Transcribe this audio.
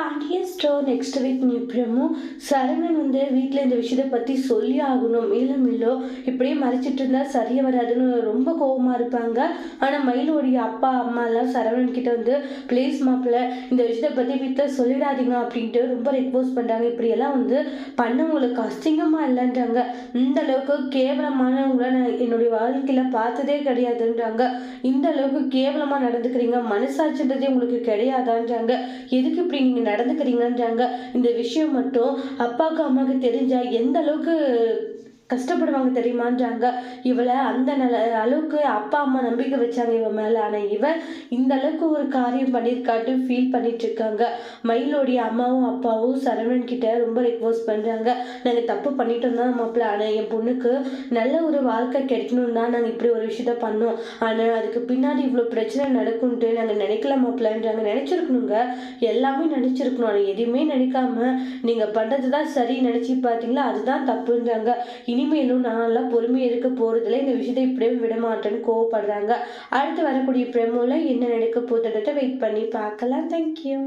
Pandian store next week எப்படியும் சரவணன் வந்து வீட்டில் இந்த விஷயத்தை பற்றி சொல்லி ஆகணும். மேலும் மேலும் இப்படியே மறைச்சிட்டு இருந்தால் சரியாக வராதுன்னு ரொம்ப கோபமாக இருப்பாங்க. ஆனால் மயிலோடைய அப்பா அம்மாலாம் சரவணன் கிட்ட வந்து ப்ளீஸ் மாப்பிள்ள இந்த விஷயத்தை பற்றி வீட்டில் சொல்லிடாதீங்க அப்படின்ட்டு ரொம்ப ரெக்வஸ்ட் பண்ணுறாங்க இப்படியெல்லாம் வந்து பண்ணவங்களுக்கு அசிங்கமாக இல்லைன்றாங்க. இந்த அளவுக்கு கேவலமானவங்கள நான் என்னுடைய வாழ்க்கையில் பார்த்ததே கிடையாதுன்றாங்க. இந்த அளவுக்கு கேவலமாக நடந்துக்கிறீங்க மனசாட்சின்றதே உங்களுக்கு கிடையாதான்றாங்க. எதுக்கு இப்படி நீங்கள் நடந்துக்கிறீங்கன்றாங்க. இந்த விஷயம் மட்டும் அப்பாவுக்கு அம்மாவுக்கு தெரிஞ்சா எந்த அளவுக்கு கஷ்டப்படுவாங்க தெரியுமான்றாங்க. இவளை அந்த நில அளவுக்கு அப்பா அம்மா நம்பிக்கை வச்சாங்க இவன் மேலே. ஆனால் இவன் இந்த அளவுக்கு ஒரு காரியம் பண்ணியிருக்காட்டு ஃபீல் பண்ணிட்டு இருக்காங்க மயிலோடைய அம்மாவும் அப்பாவும் சரவணன் கிட்ட ரொம்ப ரெக்வஸ்ட் பண்ணுறாங்க நாங்கள் தப்பு பண்ணிட்டோம் தான் மாப்பிள்ள. ஆனால் என் பொண்ணுக்கு நல்ல ஒரு வாழ்க்கை கிடைக்கணும் தான் நாங்கள் இப்படி ஒரு விஷயத்த பண்ணோம். ஆனால் அதுக்கு பின்னாடி இவ்வளோ பிரச்சனை நடக்கும்ட்டு நாங்கள் நினைக்கல மாப்பிள்ளன்றாங்க. நினச்சிருக்கணுங்க. எல்லாமே நினச்சிருக்கணும். ஆனால் எதுவுமே நினைக்காம நீங்கள் பண்ணுறது தான் சரி. நினச்சி பார்த்தீங்களா அதுதான் தப்புன்றாங்க. இனிமேலும் நான்லாம் பொறுமையாக இருக்க போகிறதில்ல இந்த விஷயத்தை இப்படியே விடமாட்டேன்னு கோவப்படுறாங்க. அடுத்து வரக்கூடிய ப்ரெமோவில் என்ன நடக்க போதுன்றத வெயிட் பண்ணி பார்க்கலாம். தேங்க்யூ